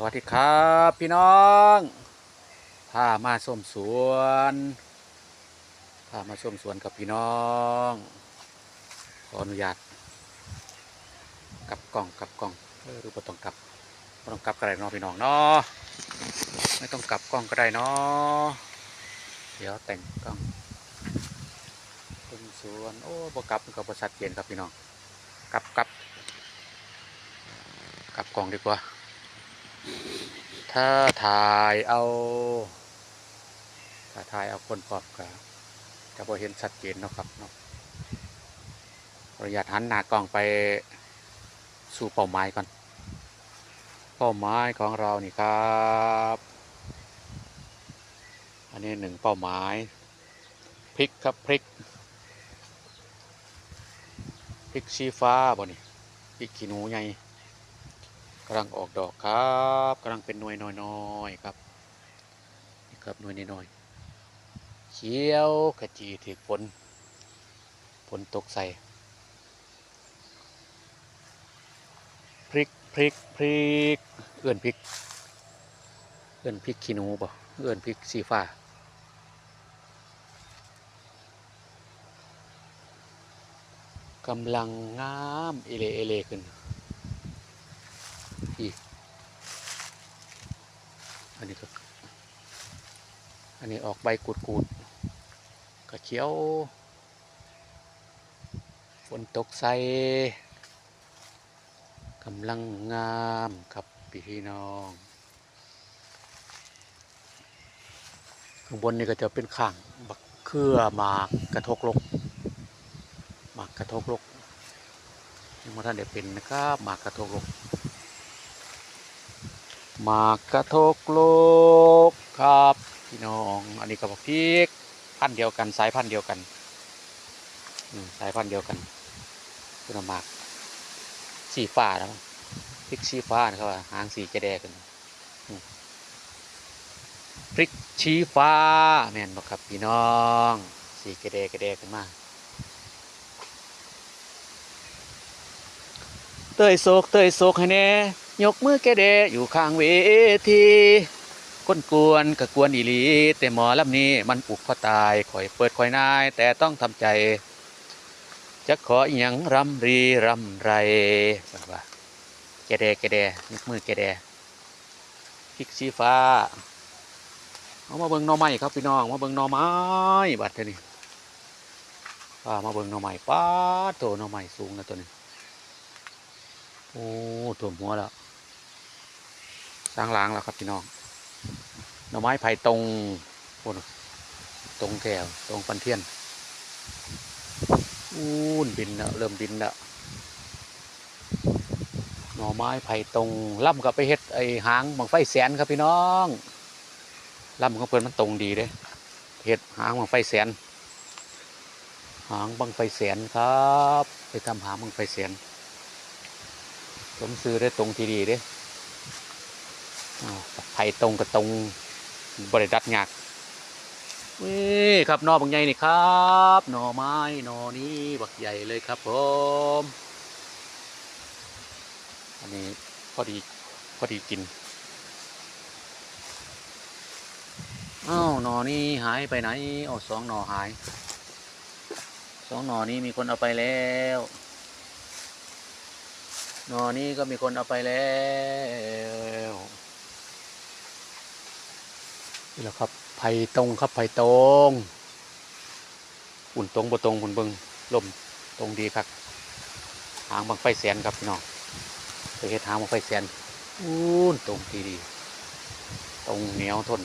สวัสดีครับพี่น้องพามาส้มสวนพามาส้มสวนกับพี่น้อง ขออนุญาตกับกล่องกับกล่องเออหรือบ่ต้องกลับบ่ต้องกลับก็ได้เนาะพี่น้องเนาะไม่ต้องกลับกล้องก็ได้เนาะเดี๋ยวแต่งกล้องส้มสวนโอ้บ่กลับมันก็บ่ชัดเจนครับพี่น้องกลับกลับกลับกล่องดีกว่า ถ้าถ่ายเอาถ้าถ่ายเอาคนปอบก็จะพอเห็นชัดเจนเนาะครับเนาะประหยัดหันหน้ากล้องไปสู่เป้าหมายก่อน เป้าหมายของเรานี่ครับ อันนี้หนึ่งเป้าหมายพริกครับพริกพริกชี้ฟ้าบ่นี่พริกขี้หนูใหญ่ กำลังออกดอกครับกำลังเป็นหน่วยน้อยๆครับนี่ครับหน่วยน้อยๆเขียวขจีถือฝนฝนตกใส่พริกพริกพริกเอื้อนพริกเอื้อนพริกขี้หนูบ่เอื้อนพริกสีฟ้ากำลังงามเอเลเอเลขึ้น อีก อันนี้ก็ อันนี้ออกใบกูดกูดกระเขียว ฝนตกใส่กำลังงามครับพี่น้อง ข้างบนนี่ก็จะเป็นข้างบักเครือหมากกระทกลกหมากกระทกลกยังไม่ทันได้เป็นนะครับหมากกระทกลก มากกระทกโลกครับพี่น้อง อันนี้ก็บอกพริกพันเดียวกันสายพันเดียวกันสายพันเดียวกันคุณหมากสีฟ้าแล้วพริกสีฟ้านะครับหางสีจะแดงกันพริกชี้ฟ้าแม่นบอกครับพี่น้อง สีกระแดกระแดกันมากเตยโศกเตยโศกให้แน่ ยกมือแกเดอยู่ข้างเวทีก้นกวนกะกวนอีหลี แต่หมอลำนี้มันอุกคอตายคอยเปิดคอยนาย แต่ต้องทำใจ จะขออหยังรำรีรำไรว่าว่าแกเดแกเดยกมือแกเดพริกชีฟ้าเอามาเบิ่งหน่อไม้ครับพี่น้องมาเบิ่งหน่อไม้บัดเท่านี้ป้ามาเบิ่งหน่อไม้ป้าโตหน่อไม้สูงนะตัวนี้โอ้ถ่วมหัวแล้ว สร้างล้างแล้วครับพี่น้องหน่อไม้ไผ่ตรงโอ้ตรงแก้วตรงปันเทียนอู้นบินแล้วเริ่มบินแล้วหน่อไม้ไผ่ตรงล่ำกับไปเฮ็ดไอ้หางบังไฟแสนครับพี่น้องล่ำของเพิ่นมันตรงดีเด้เฮ็ดหางบังไฟแสน หางบังไฟแสนครับ ไปทำหางบังไฟแสนผมซื้อได้ตรงทีดีเด้ ไผ่ตรงกับตรงบริดัดยากนี่ครับนอบางใหญ่นี่ครับหน่อไม้หน่อนี้บักใหญ่เลยครับผมอันนี้พอดีพอดีกินอ้าวหน่อนี้หายไปไหนอ๋อสองหน่อหายสองหน่อนี้มีคนเอาไปแล้วหนอนี้ก็มีคนเอาไปแล้ว นี่แหละครับไผ่ตรงครับไผ่ตรงอุ่นตรงบ่ตรงคุณเบิงลมตรงดีครับหางบางไฟแสนครับพี่น้องไปเฮ็ดหางบางไฟแสนอุ่นตรงดีดีตรงเหนียวทน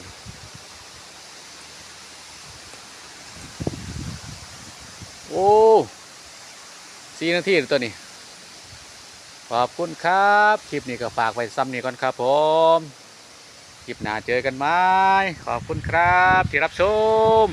โอ้สี่นาทีตัวนี้ ขอบคุณครับ คลิปนี้ก็ฝากไว้ซ้ำนี้ก่อนครับผม คลิปหน้าเจอกันไหมขอบคุณครับที่รับชม